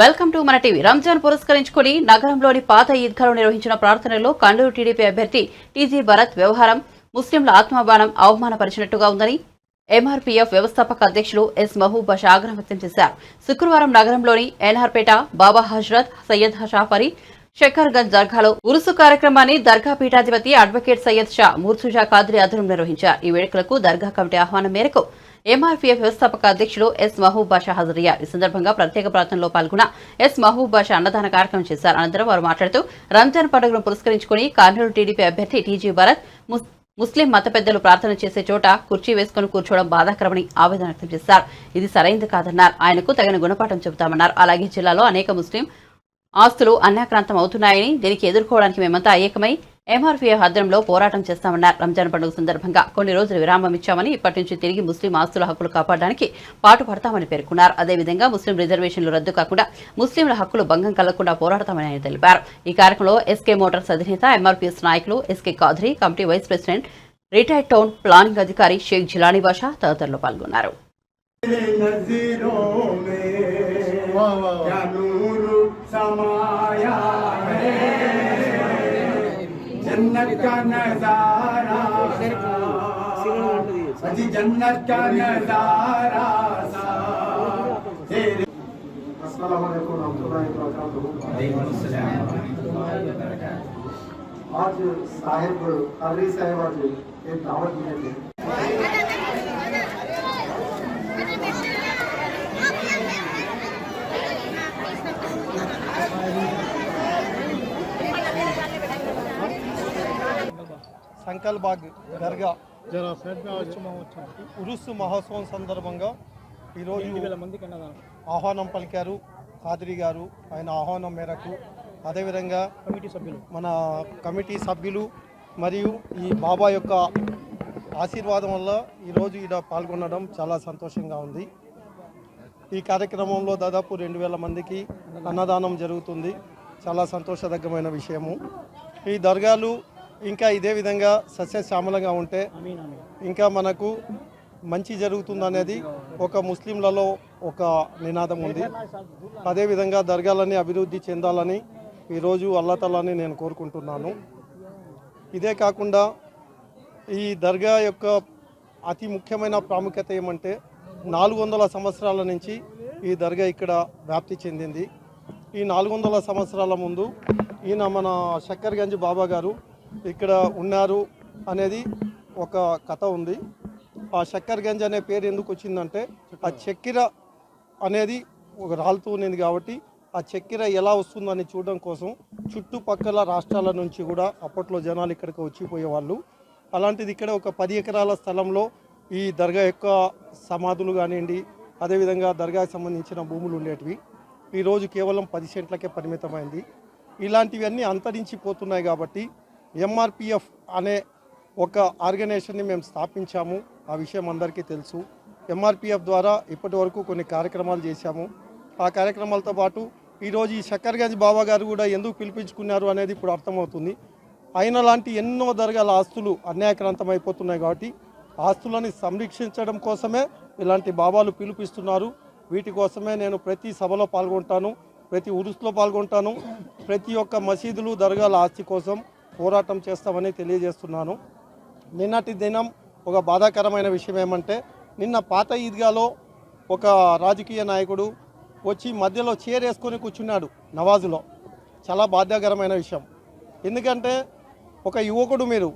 Welcome to మన TV. Ramzan పురస్కరించుకుని నగరంలోని పాత ఈద్గాలో నిర్వహించిన ప్రార్థనలో కండూరు టీడీపీ అభ్యర్థి టీజీ భరత్ వ్యవహారం ముస్లింల ఆత్మాబాణం అవమానపరిచినట్టుగా ఉందని ఎంఆర్పీఎఫ్ వ్యవస్థాపక అధ్యక్షులు ఎస్ మహబూబ్ బాషా ఆగ్రహం వ్యక్తం చేశారు. శుక్రవారం నగరంలోని ఎన్ఆర్పేట బాబా హజరత్ సయ్యద్ షాఫరి షక్కర్గంజ్ దర్గాలో ఉరుసు కార్యక్రమాన్ని దర్గా పీఠాధిపతి అడ్వకేట్ సయ్యద్ షా మూర్సుజా కాద్రి ఆధ్వర్యంలో నిర్వహించారు. ఈ వేడుకలకు దర్గా కమిటీ ఆహ్వానం మేరకు ఎంఆర్పీఎఫ్ వ్యవస్థాపక అధ్యక్షులు ఎస్ మహబూబ్ బాషా హాజరయ్యారు. ఈ సందర్భంగా ప్రత్యేక ప్రార్థనలో పాల్గొన్న ఎస్ మహబూబ్ బాషా అన్నదాన కార్యక్రమం చేశారు. అనంతరం వారు మాట్లాడుతూ రంజాన్ పండుగను పురస్కరించుకుని కర్నూలు టీడీపీ అభ్యర్థి టీజీ భరత్ ముస్- ముస్లిం మత పెద్దలు ప్రార్థన చేసే చోట కుర్చీ వేసుకుని కూర్చోవడం బాధాకరమని ఆవేదన వ్యక్తం చేశారు. ఇది సరైంది కాదన్నారు. ఆయనకు తగిన గుణపాఠం చెబుతామన్నారు. అలాగే జిల్లాలో అనేక ముస్లిం ఆస్తులు అన్యాక్రాంతం అవుతున్నాయని దీనికి ఎదుర్కోవడానికి మేమంతా ఏకమై ఎంఆర్పీఎఫ్ ఆధ్వర్యంలో పోరాటం చేస్తామన్నారు రంజాన్ పండుగ సందర్భంగా కొన్ని రోజులు విరామం ఇచ్చామని ఇప్పటి నుంచి తిరిగి ముస్లిం ఆస్తుల హక్కులు కాపాడడానికి పాటుపడతామని పేర్కొన్నారు అదేవిధంగా ముస్లిం రిజర్వేషన్లు రద్దు కాకుండా ముస్లింల హక్కులు భంగం కలగకుండా పోరాడతామని ఆయన తెలిపారు ఈ కార్యక్రమంలో ఎస్కే మోటార్స్ అధినేత ఎంఆర్పీఎస్ నాయకులు SK Qadri committee vice president retired town planning అధికారి షేక్ జిలానీ బాషా తదితరులు పాల్గొన్నారు సమా जन्नत का नज़ारा। अजी जन्नत का नज़ारा। आज साहेब अली साहेब आज एक दावत दिए थे। సంకల్ బాగ్ దర్గా ఉరుసు మహోత్సవం సందర్భంగా ఈరోజు ఆహ్వానం పలికారు ఖాద్రి గారు. ఆయన ఆహ్వానం మేరకు అదేవిధంగా కమిటీ సభ్యులు. మన కమిటీ సభ్యులు మరియు ఈ బాబా యొక్క ఆశీర్వాదం వల్ల ఈరోజు ఈడ పాల్గొనడం చాలా సంతోషంగా ఉంది. ఈ కార్యక్రమంలో దాదాపు రెండు వేల మందికి అన్నదానం జరుగుతుంది. చాలా సంతోషదగ్గమైన విషయము. ఈ దర్గాలు ఇంకా ఇదే విధంగా సస్యశ్యామలంగా ఉంటే ఇంకా మనకు మంచి జరుగుతుందనేది ఒక ముస్లింలలో ఒక నినాదం ఉంది. అదేవిధంగా దర్గాలన్నీ అభివృద్ధి చెందాలని ఈరోజు అల్లతలని నేను కోరుకుంటున్నాను. ఇదే కాకుండా ఈ దర్గా యొక్క అతి ముఖ్యమైన ప్రాముఖ్యత ఏమంటే నాలుగు వందల సంవత్సరాల నుంచి ఈ దర్గా ఇక్కడ వ్యాప్తి చెందింది. ఈ నాలుగు వందల సంవత్సరాల ముందు ఈయన మన శక్కర్గంజ్ బాబా గారు ఇక్కడ ఉన్నారు అనేది ఒక కథ ఉంది. ఆ శక్కర్గంజ్ అనే పేరు ఎందుకు వచ్చిందంటే ఆ చక్కెర అనేది ఒక రాలుతూ ఉన్నది కాబట్టి ఆ చక్కెర ఎలా వస్తుందని చూడడం కోసం చుట్టుపక్కల రాష్ట్రాల నుంచి కూడా అప్పట్లో జనాలు ఇక్కడికి వచ్చిపోయేవాళ్ళు. అలాంటిది ఇక్కడ ఒక పది ఎకరాల స్థలంలో ఈ దర్గా యొక్క సమాధులు కానివ్వండి అదేవిధంగా దర్గాకి సంబంధించిన భూములు ఉండేటివి. ఈరోజు కేవలం పది సెంట్లకే పరిమితమైంది. ఇలాంటివన్నీ అంతరించిపోతున్నాయి కాబట్టి ఎంఆర్పిఎఫ్ అనే ఒక ఆర్గనైజేషన్ని మేము స్థాపించాము. ఆ విషయం అందరికీ తెలుసు. ఎంఆర్పిఎఫ్ ద్వారా ఇప్పటి వరకు కొన్ని కార్యక్రమాలు చేశాము. ఆ కార్యక్రమాలతో పాటు ఈరోజు ఈ శక్కర్గంజ్ బాబా గారు కూడా ఎందుకు పిలిపించుకున్నారు అనేది ఇప్పుడు అర్థమవుతుంది. ఆయన లాంటి ఎన్నో దర్గాల ఆస్తులు అన్యాయక్రాంతం అయిపోతున్నాయి కాబట్టి ఆస్తులని సంరక్షించడం కోసమే ఇలాంటి బాబాలు పిలిపిస్తున్నారు. వీటి కోసమే నేను ప్రతి సభలో పాల్గొంటాను ప్రతి ఉరుసులో పాల్గొంటాను. ప్రతి ఒక్క మసీదులు దర్గాల ఆస్తి కోసం పోరాటం చేస్తామని తెలియజేస్తున్నాను. నిన్నటి దినం ఒక బాధాకరమైన విషయం ఏమంటే నిన్న పాత ఈద్గాలో ఒక రాజకీయ నాయకుడు వచ్చి మధ్యలో చైర్ వేసుకొని కూర్చున్నాడు నవాజులో. చాలా బాధాకరమైన విషయం. ఎందుకంటే ఒక యువకుడు మీరు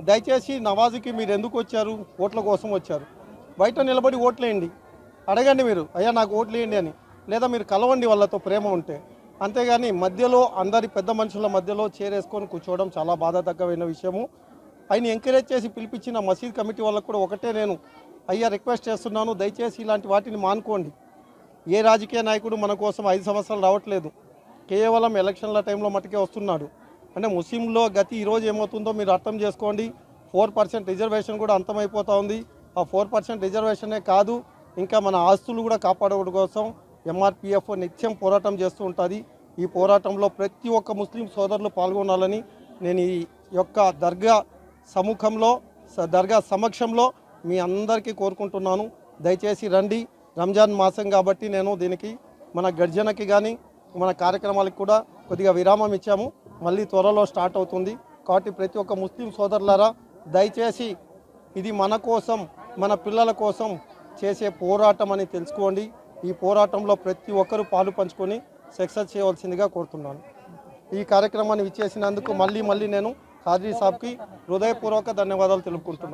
దయచేసి నవాజుకి మీరు ఎందుకు వచ్చారు? ఓట్ల కోసం వచ్చారు. బయట నిలబడి ఓట్లేయండి. అడగండి మీరు అయ్యా నాకు ఓట్లేయండి అని. లేదా మీరు కలవండి వాళ్ళతో ప్రేమ ఉంటే. అంతేగాని మధ్యలో అందరి పెద్ద మనుషుల మధ్యలో చేరేసుకొని కూర్చోవడం చాలా బాధాతకమైన విషయము. ఆయన ఎంకరేజ్ చేసి పిలిపించిన మసీద్ కమిటీ వాళ్ళకు కూడా ఒకటే నేను అయ్యా రిక్వెస్ట్ చేస్తున్నాను. దయచేసి ఇలాంటి వాటిని మానుకోండి. ఏ రాజకీయ నాయకుడు మన కోసం ఐదు సంవత్సరాలు రావట్లేదు. కేవలం ఎలక్షన్ల టైంలో మటుకే వస్తున్నాడు. అంటే ముస్లింలో గతి ఈరోజు ఏమవుతుందో మీరు అర్థం చేసుకోండి. ఫోర్ పర్సెంట్ రిజర్వేషన్ కూడా అంతమైపోతూ ఉంది. ఆ ఫోర్ పర్సెంట్ రిజర్వేషనే కాదు ఇంకా మన ఆస్తులు కూడా కాపాడడం కోసం ఎంఆర్పిఎఫ్ నిత్యం పోరాటం చేస్తూ ఉంటుంది. ఈ పోరాటంలో ప్రతి ఒక్క ముస్లిం సోదరులు పాల్గొనాలని నేను ఈ యొక్క దర్గా సముఖంలో స- దర్గా సమక్షంలో మీ అందరికీ కోరుకుంటున్నాను. దయచేసి రండి. రంజాన్ మాసం కాబట్టి నేను దీనికి మన గర్జనకి కానీ మన కార్యక్రమాలకు కూడా కొద్దిగా విరామం ఇచ్చాము. మళ్ళీ త్వరలో స్టార్ట్ అవుతుంది. కాబట్టి ప్రతి ఒక్క ముస్లిం సోదరులారా దయచేసి ఇది మన కోసం మన పిల్లల కోసం చేసే పోరాటం అని తెలుసుకోండి. ఈ పోరాటంలో ప్రతి ఒక్కరూ పాలు పంచుకొని సక్సెస్ చేయవలసిందిగా కోరుతున్నాను. ఈ కార్యక్రమాన్ని విచ్చేసినందుకు మళ్ళీ మళ్ళీ నేను ఖాద్రీ సాబ్కి హృదయపూర్వక ధన్యవాదాలు తెలుపుకుంటున్నాను.